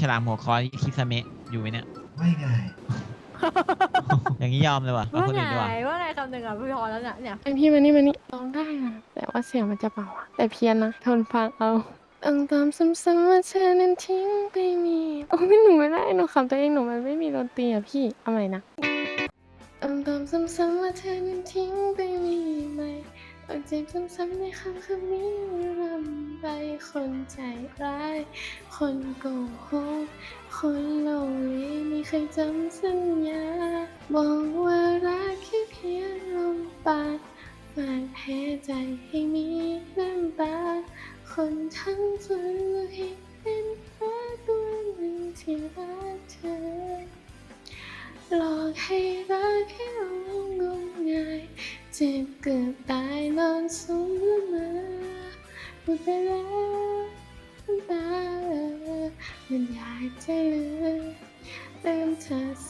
ฉลามหัวคอคิสเมะอยู่ไหมเนี่ย ไม่ไงอย่างนี้ยอมเลยว่ะเอาว่าคนไงอื่นดีกว่า ว่าไงคำหนึ่งอะพี่พอแล้วเนี่ยเนี่ยไอพี่มานี่มานี่ร้องได้นะแต่ว่าเสียงมันจะเบาอะแต่เพี้ยนนะทนฟังเอาต้องตามซ้ำๆว่าเธอนั้นทิ้งไปมีโอ้ยหนูไม่ได้หนูคำตัวเองหนูมันไม่มีดนตรีอะพี่เอาใหม่นะต้องตามซ้ำๆว่าเธอนั้นทิ้งไปมีไหมต้องเจ็บซ้ำๆในคำคำนี้รำไป คนใจร้าย คนโกหกคนโลเลไม่เคยจำสัญญา บอกว่ารักแค่เพียงลมปากฝากแพ้ใจให้มีน้ำตา คนทั้งฝันให้เป็นแค่ตัวหนึ่งที่รักเธอ หลอกให้รักให้ลงงมงายเจ็บเกือบตายนอนสมละมาหมดไปแล้ว มันอยากจะลืมลืมเธอสักที